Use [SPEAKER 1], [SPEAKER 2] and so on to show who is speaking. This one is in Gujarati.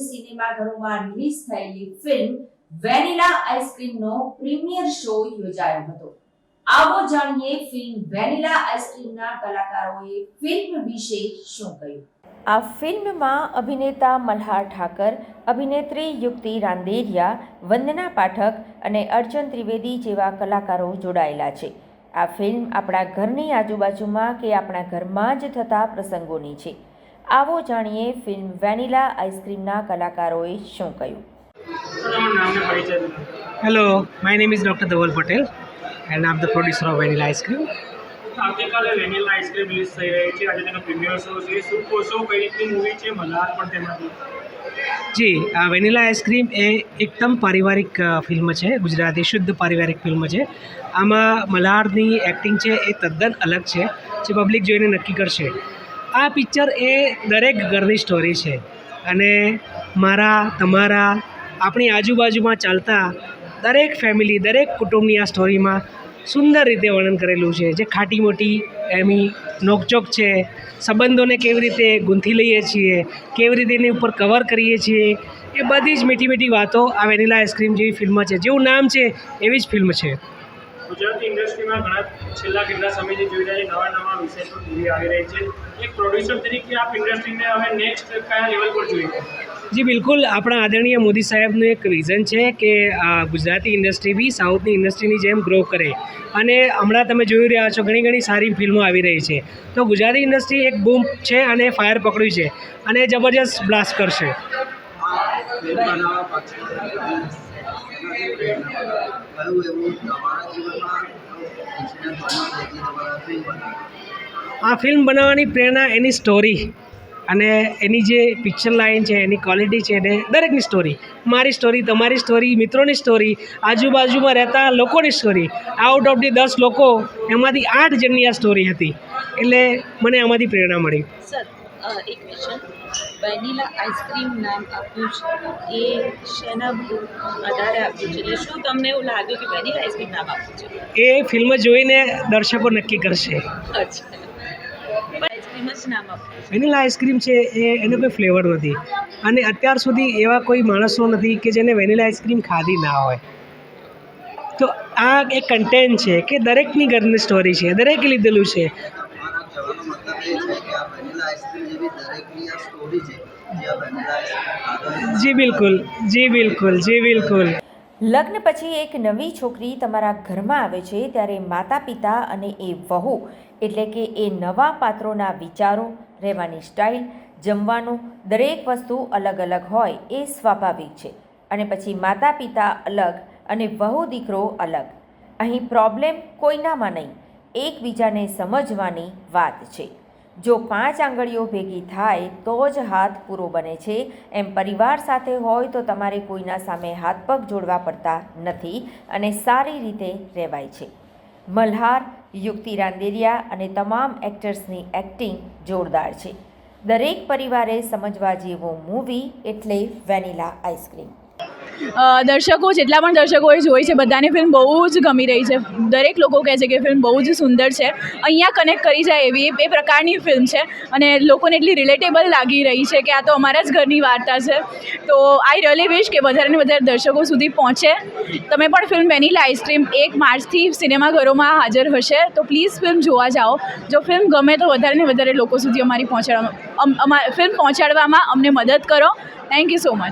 [SPEAKER 1] સિનેમાઘરોમાં રિલીઝ થયેલી ફિલ્મ વેનીલા આઈસ્ક્રીમનો પ્રીમિયર શો યોજાયો હતો. આવો જાણીએ ફિલ્મ વેનીલા આઈસ્ક્રીમના કલાકારોએ ફિલ્મ વિશે શું કહ્યું? આ ફિલ્મમાં અભિનેતા મલ્હાર ઠાકર, અભિનેત્રી યુક્તિ રાંદેરિયા, વંદના પાઠક અને અર્ચન ત્રિવેદી જેવા કલાકારો જોડાયેલા છે. આ ફિલ્મ આપણા ઘરની આજુબાજુમાં કે આપણા ઘરમાં જ થતા પ્રસંગોની છે. આવો જાણીએ ફિલ્મ વેનીલા આઈસ્ક્રીમના કલાકારોએ શું કહ્યું?
[SPEAKER 2] Hello my name
[SPEAKER 3] is doctor Dhaval Patel and am the producer of vanilla Cream.
[SPEAKER 2] આવતીકાલે વેનીલા આઈસ્ક્રીમ રિલીઝ થઈ રહી છે. આજે તેનો પ્રીમિયર શો છે. શું કહો છો કઈ રીતની મૂવી છે? મલ્હાર પણ તેમાંથી?
[SPEAKER 3] જી આ વેનિલા આઈસ્ક્રીમ એ એકદમ પારિવારિક ફિલ્મ છે. ગુજરાતી શુદ્ધ પારિવારિક ફિલ્મ છે. આમાં મલ્હારની એક્ટિંગ છે એ તદ્દન અલગ છે. જે પબ્લિક જોઈને નક્કી કરશે. આ પિક્ચર એ દરેક ઘરની સ્ટોરી છે. અને મારા, તમારા, આપણી આજુબાજુમાં ચાલતા દરેક ફેમિલી દરેક કુટુંબની આ સ્ટોરીમાં સુંદર રીતે વર્ણન કરેલું છે. જે ખાટી મોટી એમી નોકચોક છે, સંબંધોને કેવી રીતે ગૂંથી લઈએ છીએ, કેવી રીતે એની ઉપર કવર કરીએ છીએ, એ બધી જ મીઠી મીઠી વાતો આ વેનિલા આઈસ્ક્રીમ જેવી ફિલ્મ છે. જેવું નામ છે એવી જ ફિલ્મ છે.
[SPEAKER 2] ગુજરાતી ઇન્ડસ્ટ્રીમાં ઘણા છેલ્લા કેટલા સમયથી જોઈ રહ્યા છે, નવા નવા વિષય પર મૂવી આવી રહી છે. એક પ્રોડ્યુસર તરીકે આપ ઇન્ડસ્ટ્રીને હવે નેક્સ્ટ કયા લેવલ પર જોઈએ
[SPEAKER 3] જી, બિલકુલ. આપણા આદરણીય મોદી સાહેબનું એક વિઝન છે કે ગુજરાતી ઇન્ડસ્ટ્રી બી સાઉથની ઇન્ડસ્ટ્રીની જેમ ગ્રો કરે. અને હમણાં તમે જોઈ રહ્યા છો, ઘણી ઘણી સારી ફિલ્મો આવી રહી છે. તો ગુજરાતી ઇન્ડસ્ટ્રી એક બૂમ છે અને ફાયર પકડ્યું છે અને જબરજસ્ત બ્લાસ્ટ કરશે. આ ફિલ્મ બનાવવાની પ્રેરણા એની સ્ટોરી અને એની જે પિક્ચર લાઇન છે, એની ક્વોલિટી છે, એને દરેકની સ્ટોરી મારી સ્ટોરી તમારી સ્ટોરી મિત્રોની સ્ટોરી આજુબાજુમાં રહેતા લોકોની સ્ટોરી આઉટ ઓફ ધી દસ લોકો, એમાંથી આઠ જણની આ સ્ટોરી હતી. એટલે મને આમાંથી પ્રેરણા મળી.
[SPEAKER 4] એક મિશન. વેનીલા આઈસ્ક્રીમ નામ આપ્યું છે. એ શેના આધારે આપ્યું છે? એટલે શું તમને એવું લાગ્યું કે વેનીલા આઈસ્ક્રીમ નામ આપ્યું છે?
[SPEAKER 3] એ ફિલ્મ જોઈને દર્શકો નક્કી કરશે.
[SPEAKER 4] અચ્છા.
[SPEAKER 3] વેનીલા આઈસ્ક્રીમ છે એ એનો કોઈ ફ્લેવર નથી. અને અત્યાર સુધી એવા કોઈ માણસો નથી કે જેને વેનીલા આઈસ્ક્રીમ ખાધી ના હોય. તો આ એક કન્ટેન્ટ છે કે દરેકની ઘરની સ્ટોરી છે દરેકે લીધેલું છે.
[SPEAKER 5] જે
[SPEAKER 3] બિલકુલ જી બિલકુલ જી બિલકુલ
[SPEAKER 1] લગ્ન પછી એક નવી છોકરી તમારા ઘરમાં આવે છે ત્યારે માતા પિતા અને એ વહુ એટલે કે એ નવા પાત્રોના વિચારો રહેવાની સ્ટાઇલ જમવાનું દરેક વસ્તુ અલગ અલગ હોય એ સ્વાભાવિક છે. અને પછી માતા પિતા અલગ અને વહુ દીકરો અલગ. અહીં પ્રોબ્લેમ કોઈનામાં નહીં એકબીજાને સમજવાની વાત છે. જો પાંચ આંગળીઓ ભેગી થાય તો જ હાથ પૂરો બને છે. એમ પરિવાર સાથે હોય તો તમારે કોઈના સામે હાથ પગ જોડવા પડતા નથી અને સારી રીતે રહેવાય છે. મલ્હાર, યુક્તિ રાંદેરિયા અને તમામ એક્ટર્સની એક્ટિંગ જોરદાર છે. દરેક પરિવારે સમજવા જેવો મૂવી એટલે વેનીલા આઈસ્ક્રીમ.
[SPEAKER 6] દર્શકો, જેટલા પણ દર્શકોએ જોઈ છે, બધાને ફિલ્મ બહુ જ ગમી રહી છે. દરેક લોકો કહે છે કે ફિલ્મ બહુ જ સુંદર છે. અહીંયા કનેક્ટ કરી જાય એવી એ પ્રકારની ફિલ્મ છે. અને લોકોને એટલી રિલેટેબલ લાગી રહી છે કે આ તો અમારા જ ઘરની વાર્તા છે. તો આઈ રિયલી વિશ કે વધારે ને વધારે દર્શકો સુધી પહોંચે. તમે પણ ફિલ્મ વેનીલા આઈસ્ક્રીમ એક માર્ચથી સિનેમાઘરોમાં હાજર હશે. તો પ્લીઝ ફિલ્મ જોવા જાઓ. જો ફિલ્મ ગમે તો વધારે ને વધારે લોકો સુધી અમારી પહોંચાડવામાં અમ- ફિલ્મ પહોંચાડવામાં અમને મદદ કરો. Thank you so much